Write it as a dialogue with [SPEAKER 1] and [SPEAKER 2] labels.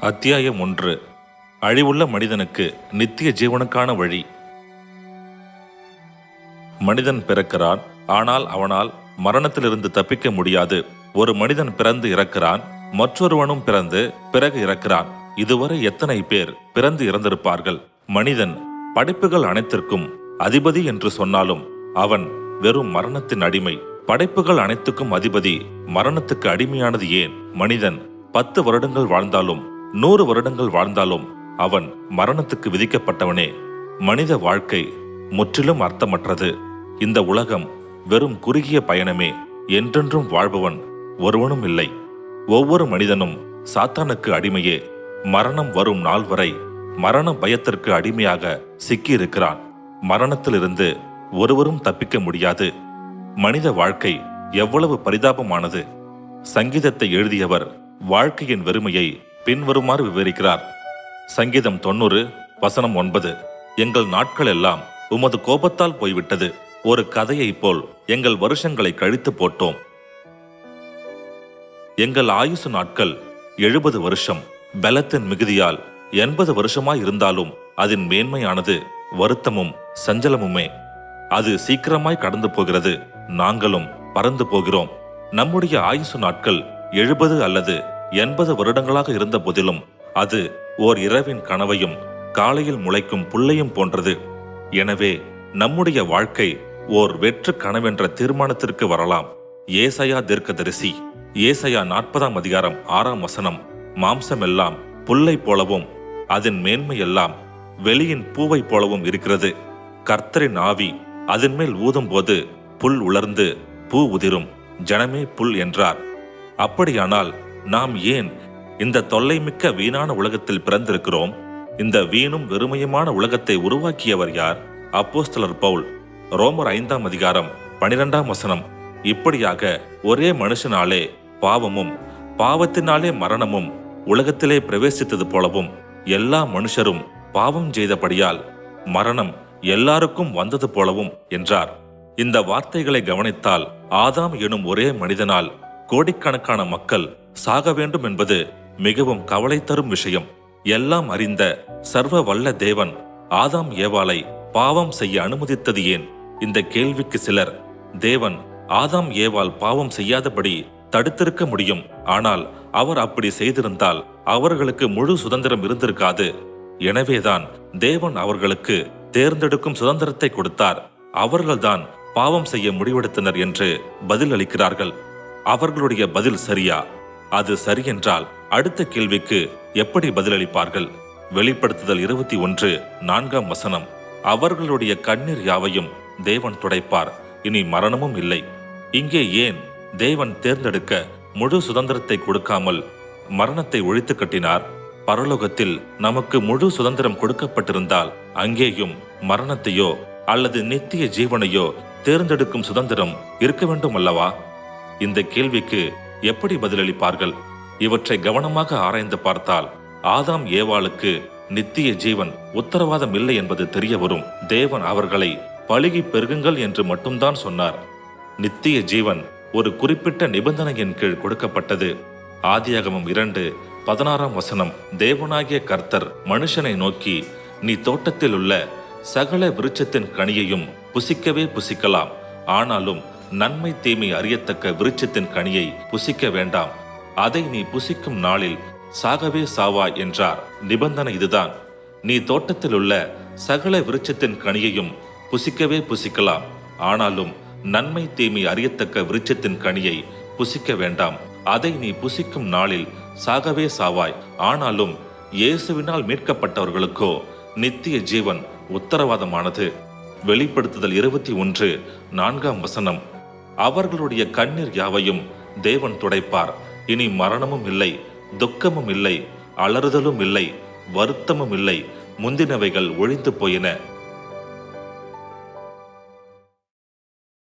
[SPEAKER 1] அத்தியாயம் ஒன்று. அழிவுள்ள மனிதனுக்கு நித்திய ஜீவனுக்கான வழி. மனிதன் பிறக்கிறான் ஆனால் அவனால் மரணத்திலிருந்து தப்பிக்க முடியாது. ஒரு மனிதன் பிறந்து இறக்கிறான் மற்றொருவனும் பிறந்து பிறகு இறக்கிறான். இதுவரை எத்தனை பேர் பிறந்து இறந்திருப்பார்கள்? மனிதன் படைப்புகள் அனைத்திற்கும் அதிபதி என்று சொன்னாலும் அவன் வெறும் மரணத்தின் அடிமை. படைப்புகள் அனைத்துக்கும் அதிபதி மரணத்துக்கு அடிமையானது ஏன்? மனிதன் பத்து வருடங்கள் வாழ்ந்தாலும் நூறு வருடங்கள் வாழ்ந்தாலும் அவன் மரணத்துக்கு விதிக்கப்பட்டவனே. மனித வாழ்க்கை முற்றிலும் அர்த்தமற்றது. இந்த உலகம் வெறும் குறுகிய பயணமே. என்றென்றும் வாழ்பவன் ஒருவனும் இல்லை. ஒவ்வொரு மனிதனும் சாத்தானுக்கு அடிமையே. மரணம் வரும் நாள் வரை மரண பயத்திற்கு அடிமையாக சிக்கியிருக்கிறான். மரணத்திலிருந்து ஒருவரும் தப்பிக்க முடியாது. மனித வாழ்க்கை எவ்வளவு பரிதாபமானது. சங்கீதத்தை எழுதியவர் வாழ்க்கையின் வெறுமையை பின்வருமாறு விவரிக்கிறார். சங்கீதம் தொண்ணூறு வசனம் ஒன்பது. எங்கள் நாட்கள் எல்லாம் உமது கோபத்தால் போய்விட்டது. ஒரு கதையைப் போல் எங்கள் வருஷங்களை கழித்து போட்டோம். எங்கள் ஆயுசு நாட்கள் எழுபது வருஷம். பலத்தின் மிகுதியால் எண்பது வருஷமாய் இருந்தாலும் அதன் மேன்மையானது வருத்தமும் சஞ்சலமுமே. அது சீக்கிரமாய் கடந்து போகிறது. நாங்களும் பறந்து போகிறோம். நம்முடைய ஆயுசு நாட்கள் எழுபது அல்லது எண்பது வருடங்களாக இருந்த போதிலும் அது ஓர் இரவின் கனவையும் காலையில் முளைக்கும் புல்லையும் போன்றது. எனவே நம்முடைய வாழ்க்கை ஓர் வெற்று கனவென்ற தீர்மானத்திற்கு வரலாம். ஏசையா தீர்க்கதரிசி ஏசையா நாற்பதாம் அதிகாரம் ஆறாம் வசனம் மாம்சமெல்லாம் புல்லை போலவும் அதன் மேன்மையெல்லாம் வெளியின் பூவைப் போலவும் இருக்கிறது. கர்த்தரின் ஆவி அதன் மேல் ஊதும்போது புல் உலர்ந்து பூ உதிரும். ஜனமே புல் என்றார். அப்படியானால் நாம் ஏன் இந்த தொல்லைமிக்க வீணான உலகத்தில் பிறந்திருக்கிறோம்? இந்த வீணும் வெறுமையுமான உலகத்தை உருவாக்கியவர் யார்? அப்போஸ்தலர் பவுல் ரோமர் ஐந்தாம் அதிகாரம் பனிரெண்டாம் வசனம். இப்படியாக ஒரே மனுஷனாலே பாவமும் பாவத்தினாலே மரணமும் உலகத்திலே பிரவேசித்தது போலவும் எல்லா மனுஷரும் பாவம் செய்தபடியால் மரணம் எல்லாருக்கும் வந்தது போலவும் என்றார். இந்த வார்த்தைகளை கவனித்தால் ஆதாம் எனும் ஒரே மனிதனால் கோடிக்கணக்கான மக்கள் சாக வேண்டும் என்பது மிகவும் கவலை தரும் விஷயம். எல்லாம் அறிந்த சர்வ வல்ல தேவன் ஆதாம் ஏவாளை பாவம் செய்ய அனுமதித்தது ஏன்? இந்த கேள்விக்கு சிலர் தேவன் ஆதாம் ஏவால் பாவம் செய்யாதபடி தடுத்திருக்க முடியும். ஆனால் அவர் அப்படி செய்திருந்தால் அவர்களுக்கு முழு சுதந்திரம் இருந்திருக்காது. எனவேதான் தேவன் அவர்களுக்கு தேர்ந்தெடுக்கும் சுதந்திரத்தை கொடுத்தார். அவர்கள்தான் பாவம் செய்ய முடிவெடுத்தனர் என்று பதில் அளிக்கிறார்கள் அவர்களுடைய பதில் சரியா? அது சரியென்றால் அடுத்த கேள்விக்கு எப்படி பதிலளிப்பார்கள்? வெளிப்படுத்துதல் இருபத்தி ஒன்று நான்காம் வசனம். அவர்களுடைய கண்ணீர் யாவையும் தேவன் துடைப்பார். இனி மரணமும் இல்லை. இங்கே ஏன் தேவன் தேர்ந்தெடுக்க முழு சுதந்திரத்தை கொடுக்காமல் மரணத்தை ஒழித்து கட்டினார்? பரலோகத்தில் நமக்கு முழு சுதந்திரம் கொடுக்கப்பட்டிருந்தால் அங்கேயும் மரணத்தையோ அல்லது நித்திய ஜீவனையோ தேர்ந்தெடுக்கும் சுதந்திரம் இருக்க வேண்டும் அல்லவா இந்த கேள்விக்கு எப்படி பதிலளிப்பார்கள்? இவற்றை கவனமாக ஆராய்ந்து பார்த்தால் ஆதாம் ஏவாளுக்கு நித்திய ஜீவன் உத்தரவாதம் இல்லை என்பது தெரிய வரும். தேவன் அவர்களை பழுகி பெருகுங்கள் என்று மட்டும்தான் சொன்னார். நித்திய ஜீவன் ஒரு குறிப்பிட்ட நிபந்தனையின் கீழ் கொடுக்கப்பட்டது. ஆதியாகமம் இரண்டு பதினாறாம் வசனம். தேவனாகிய கர்த்தர் மனுஷனை நோக்கி நீ தோட்டத்தில் உள்ள சகல விருட்சத்தின் கனியையும் புசிக்கவே புசிக்கலாம். ஆனாலும் நன்மை தீமை அறியத்தக்க விருட்சத்தின் கனியை புசிக்க வேண்டாம். அதை நீ புசிக்கும் நாளில் சாகவே சாவாய் என்றார். நிபந்தனை இதுதான். நீ தோட்டத்தில் உள்ள சகல விருட்சத்தின் கனியையும் புசிக்கவே புசிக்கலாம். ஆனாலும் நன்மை தீமை அறியத்தக்க விருட்சத்தின் கனியை புசிக்க வேண்டாம். அதை நீ புசிக்கும் நாளில் சாகவே சாவாய். ஆனாலும் இயேசுவினால் மீட்கப்பட்டவர்களுக்கோ நித்திய ஜீவன் உத்தரவாதமானது. வெளிப்படுத்துதல் இருபத்தி ஒன்று நான்காம் வசனம். அவர்களுடைய கண்ணீர் யாவையும் தேவன் துடைப்பார். இனி மரணமும் இல்லை துக்கமும் இல்லை அலறுதலும் இல்லை வருத்தமும் இல்லை முந்தினவைகள் ஒழிந்து போயின.